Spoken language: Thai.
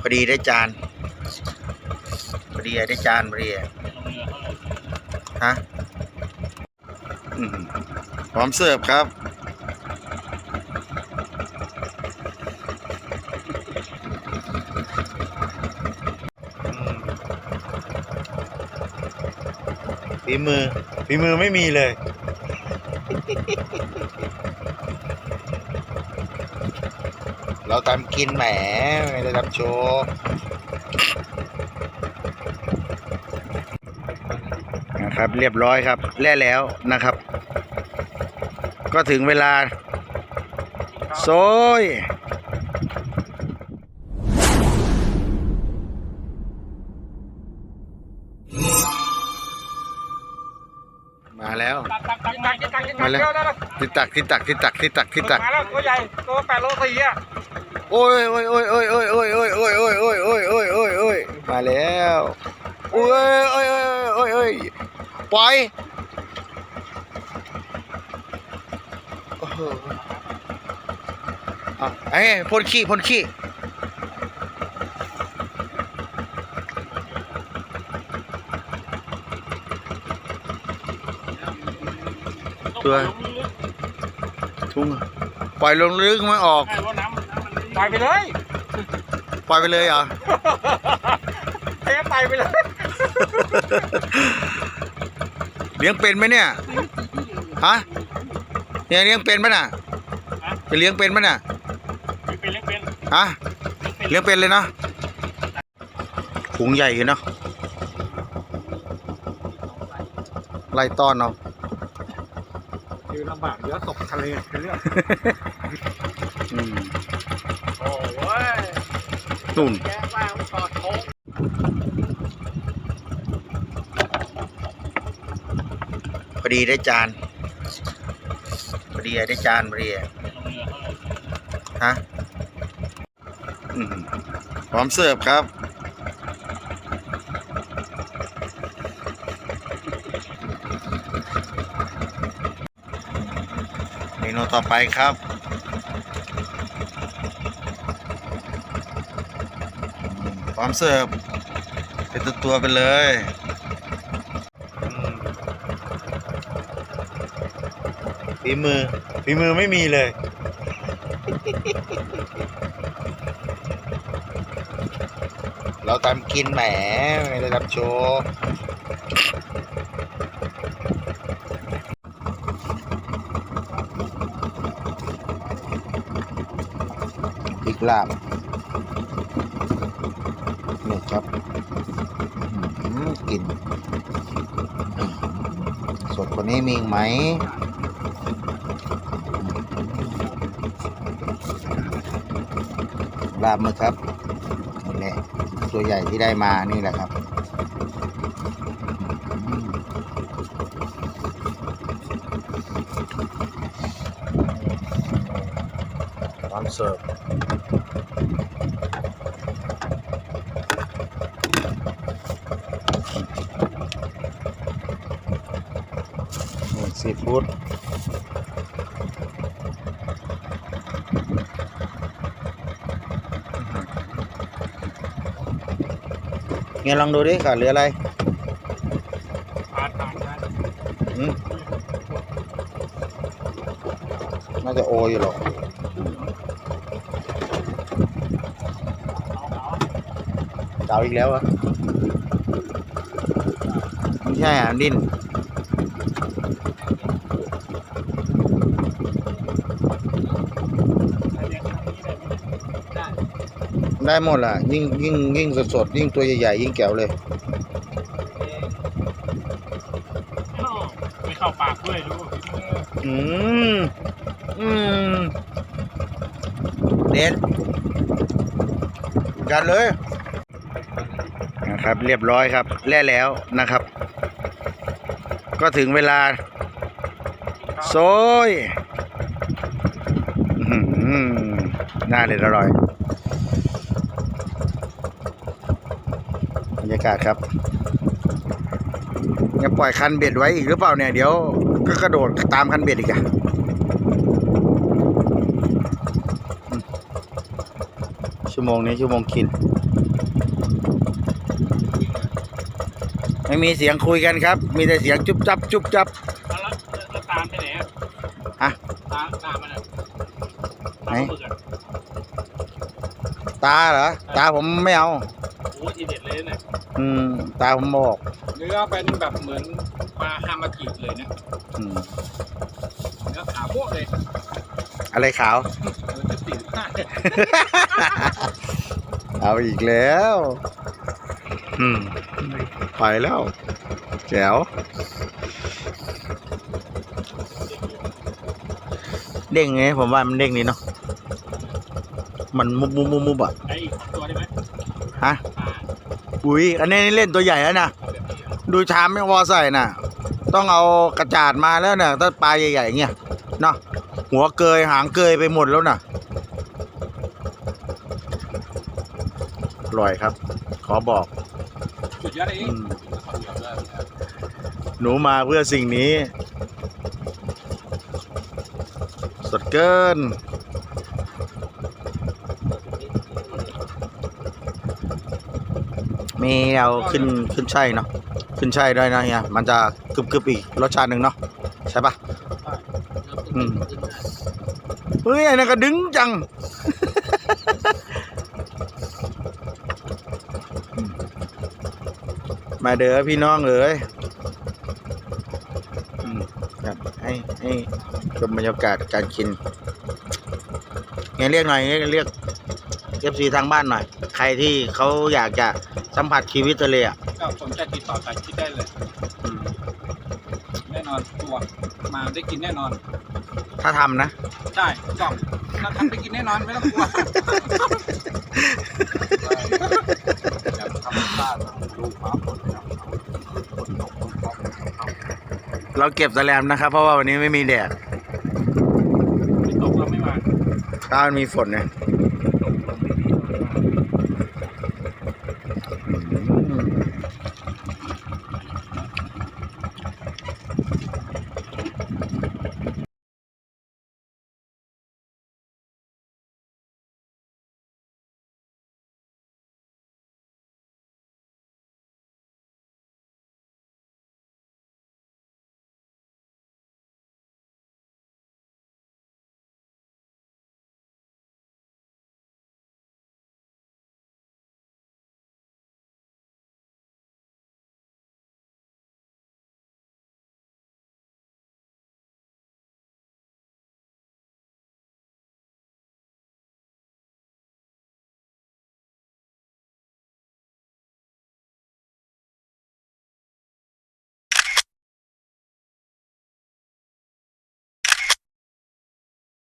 พอดีได้จานพอดีได้จานพอดีฮะพร้อมเสิร์ฟครับฝีมือฝีมือไม่มีเลย เราทำกินแหมไม่ได้ทำโชว์นะครับ เรียบร้อยครับแล่แล้วนะครับ ก็ถึงเวลา โซยมาแล้วตักตักตักตักตักตักมาแล้วเร็วเร็วเร็วทิตักทิตักทิตักทิตักทิตักมาแล้วตัวใหญ่ตัวแปดโลสี่อะ โอ้ยโอ้ยโอ้ยโอ้ยโอ้ยโอ้ยโอ้ยโอ้ยโอ้ยโอ้ยโอ้ยโอ้ยโอ้ยโอ้ยมาแล้วโอ้ยโอ้ยโอ้ยโอ้ยโอ้ยปล่อยโอ้พ่นขี้พ่นขี้ตัวทุ่งปล่อยลงลึกไม่ออก ใช่ว่าน้ำน้ำมันไปไปเลยปล่อยไปเลยเหรอ เทไปไปเลย เลี้ยงเป็นไหมเนี่ยฮะเนี่ยเลี้ยงเป็นไหมน่ะจะเลี้ยงเป็นไหมน่ะเป็นเล็กเป็นฮะเลี้ยงเป็นเลยเนาะถุงใหญ่อยู่เนาะไล่ต้อนเนาะคือลำบากเดี๋ยวตกทะเลเป็นเรื่อง อืมโอ้ยนุ่นแกว่ามันตอดโค้งพอดีได้จานพอดีได้จานพอดีฮะพร้อมเสิร์ฟครับเมนูต่อไปครับ พร้อมเสิร์ฟเป็นตัวตัวไปเลยฝีมือฝีมือไม่มีเลยเราทำกินแหมไม่ได้ทำโชว์พริกลาบนี่ครับอื้อหือ กิน สดกว่านี้มีไหมลาบมือครับนี่แหละตัวใหญ่ที่ได้มานี่แหละครับพร้อมเสิร์ฟ ฟู้ดเงี้ยลองดูดิขาดเหลืออะไรผ่านผ่านผ่านอืมน่าจะโออยู่หรอกเก่าอีกแล้วเหรอะไม่ใช่อะดิ้น ได้หมดล่ะ ยิ่งยิ่งยิ่งสดๆยิ่งตัวใหญ่ๆยิ่งแจ๋วเลย ไม่เข้าปากด้วยดูอืม อืม เด็ดกันเลยนะครับ เรียบร้อยครับ แล่แล้วนะครับ ก็ถึงเวลา โซยอื้อหือน่าเด็ดอร่อยากาศครับยังปล่อยคันเบ็ดไว้อีกหรือเปล่าเนี่ยเดี๋ยวก็กระโดดตามคันเบ็ดอีกอะชั่วโมงนี้ชั่วโมงกิน ไม่มีเสียงคุยกันครับ มีแต่เสียงจุ๊บจับจุ๊บจับแล้วตามไปไหนฮะตามตามมันไหนตาเหรอ ตาผมไม่เอาโอ้ทีม อืมตาผมบอกเนื้อเป็นแบบเหมือนปลาฮามากิเลยเนี่ยอืมเนื้อขาวโบ๊ะเลยอะไรขาวเออจะสี่สิบห้าเอาอีกแล้ว อืม ไปแล้ว แจ๋ว เด้งไงผมว่ามันเด้งนี่เนาะ มันมุบมุบมุบมุบอะ ไอ้อีกตัวได้ไหม ฮะ ปลา อุ้ยอันนี้เล่นตัวใหญ่แล้วนะเอาแบบนี้อะดูชามไม่พอใส่น่ะ ต้องเอากระจาดมาแล้วเนี่ยถ้าปลาใหญ่ๆเงี้ยเนาะหัวเกยหางเกยไปหมดแล้วน่ะอร่อยครับ ขอบอกสุดยอดเลยอืมหนูมาเพื่อสิ่งนี้ สดเกิน มีเอาขึ้นขึ้นช่ายเนาะขึ้นช่ายด้วยนะเฮียมันจะกรึบกึบๆอีกรสชาติหนึ่งเนาะใช่ปะอืมเฮ้ยอันนั้นก็ดึงจังมาเด้อพี่น้องเอ๋ยอืมครับให้ให้ชมบรรยากาศการกินเงี้ยเรียกหน่อยเงี้ยเรียกเอฟซีทางบ้านหน่อย ใครที่เขาอยากจะ สัมผัสชีวิตทะเลอะก็สนใจติดต่อไปคิดได้เลย อืมแน่นอนตัวมาได้กินแน่นอน ถ้าทำนะ ใช่จอบเราทำได้กินแน่นอนไม่ต้องกลัวเราเก็บแสแลมนะครับ เพราะว่าวันนี้ไม่มีแดดไม่ตกเราไม่มาถ้ามันมีฝนเนี่ย